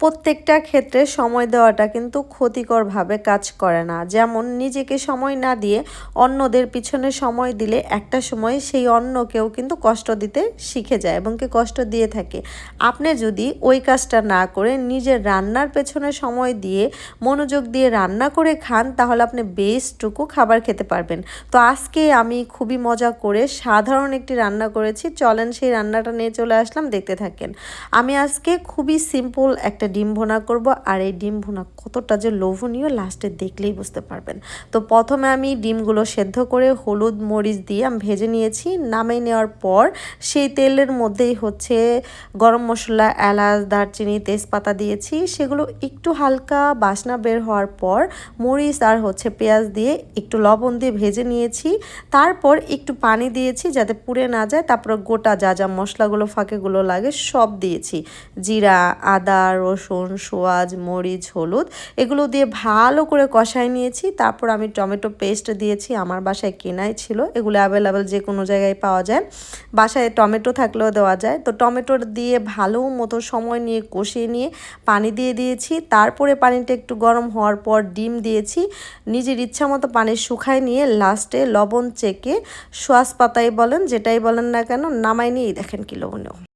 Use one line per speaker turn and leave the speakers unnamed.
প্রত্যেকটা ক্ষেত্রে সময় দেওয়াটা কিন্তু ক্ষতিকরভাবে কাজ করে না। যেমন নিজেকে সময় না দিয়ে অন্যদের পিছনে সময় দিলে একটা সময় সেই অন্যকেও কিন্তু কষ্ট দিতে শিখে যায় এবং কি কষ্ট দিয়ে থাকে। আপনি যদি ওই কাজটা না করে নিজের রান্নার পেছনে সময় দিয়ে মনোযোগ দিয়ে রান্না করে খান, তাহলে আপনি বেস্টটুকু খাবার খেতে পারবেন। তো আজকে আমি খুবই মজা করে সাধারণ একটি রান্না করেছি। চলেন সেই রান্নাটা নিয়ে চলে আসলাম, দেখতে থাকেন। আমি আজকে খুবই সিম্পল একটা ডিম ভুনা করব আর এই ডিম ভুনা কতটা যে লোভনীয় লাস্টে দেখলেই বুঝতে পারবেন। তো প্রথমে আমি ডিমগুলো সেদ্ধ করে হলুদ মরিচ দিয়ে আমি ভেজে নিয়েছি। নামিয়ে নেওয়ার পর সেই তেলের মধ্যেই হচ্ছে গরম মশলা, এলাচ, দারচিনি, তেজপাতা দিয়েছি। সেগুলো একটু হালকা বাসনা বের হওয়ার পর মরিচ আর হচ্ছে পেঁয়াজ দিয়ে একটু লবণ দিয়ে ভেজে নিয়েছি। তারপর একটু পানি দিয়েছি যাতে পুড়ে না যায়। তারপর গোটা যা যা মশলাগুলো ফাঁকেগুলো লাগে সব দিয়েছি। জিরা, আদা, রসুন সোয়াজ, মরিচ, হলুদ, এগুলো দিয়ে ভালো করে কষায় নিয়েছি। তারপর আমি টমেটো পেস্ট দিয়েছি, আমার বাসায় কেনাই ছিল, এগুলো অ্যাভেলেবেল যে কোনো জায়গায় পাওয়া যায়। বাসায় টমেটো থাকলেও দেওয়া যায়। তো টমেটো দিয়ে ভালো মতো সময় নিয়ে কষিয়ে নিয়ে পানি দিয়ে দিয়েছি। তারপরে পানিটা একটু গরম হওয়ার পর ডিম দিয়েছি। নিজের ইচ্ছা মতো পানি শুকায় নিয়ে লাস্টে লবণ চেকে সোয়াস পাতাই বলেন, যেটাই বলেন না কেন নামাই নিয়েই দেখেন কি লবণীয়